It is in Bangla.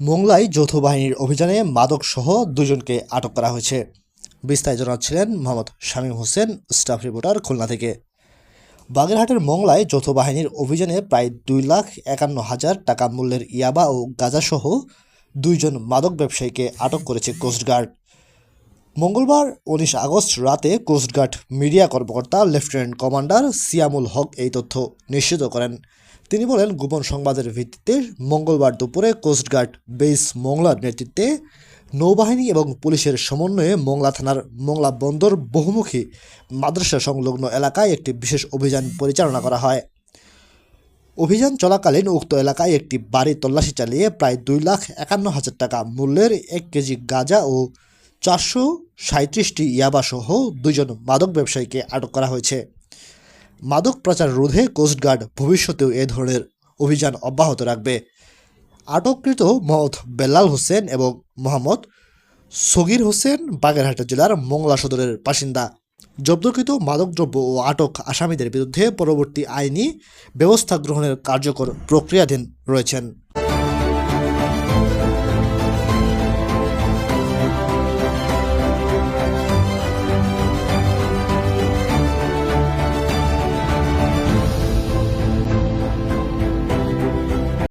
মোংলায় যৌথ বাহিনীর অভিযানে মাদকসহ দুজনকে আটক করা হয়েছে। বিস্তারিত জানাচ্ছিলেন মোহাম্মদ শামীম হোসেন, স্টাফ রিপোর্টার খুলনা থেকে। বাগেরহাটের মোংলায় যৌথ বাহিনীর অভিযানে প্রায় দুই লাখ একান্ন হাজার টাকা মূল্যের ইয়াবা ও গাঁজাসহ দুইজন মাদক ব্যবসায়ীকে আটক করেছে কোস্টগার্ড মঙ্গলবার উনিশ আগস্ট রাতে কোস্টগার্ড মিডিয়া কর্মকর্তা লেফটেন্যান্ট কমান্ডার সিয়ামুল হক এই তথ্য নিশ্চিত করেন। তিনি বলেন, গোপন সংবাদের ভিত্তিতে মঙ্গলবার দুপুরে কোস্টগার্ড বেস মোংলার নেতৃত্বে নৌবাহিনী এবং পুলিশের সমন্বয়ে মোংলা থানার মোংলা বন্দর বহুমুখী মাদ্রাসা সংলগ্ন এলাকায় একটি বিশেষ অভিযান পরিচালনা করা হয়। অভিযান চলাকালীন উক্ত এলাকায় একটি বাড়ি তল্লাশি চালিয়ে প্রায় দুই লাখ একান্ন হাজার টাকা মূল্যের এক কেজি গাঁজা ও চারশো সাঁত্রিশটি ইয়াবাসহ দুজন মাদক ব্যবসায়ীকে আটক করা হয়েছে। মাদক প্রচার রোধে কোস্টগার্ড ভবিষ্যতেও এ ধরনের অভিযান অব্যাহত রাখবে। আটককৃত মোহাম্মদ বেলাল হোসেন এবং মোহাম্মদ সগির হোসেন বাগেরহাট জেলার মংলা সদরের বাসিন্দা। জব্দকৃত মাদকদ্রব্য ও আটক আসামিদের বিরুদ্ধে পরবর্তী আইনি ব্যবস্থা গ্রহণের কার্যকর প্রক্রিয়াধীন রয়েছেন।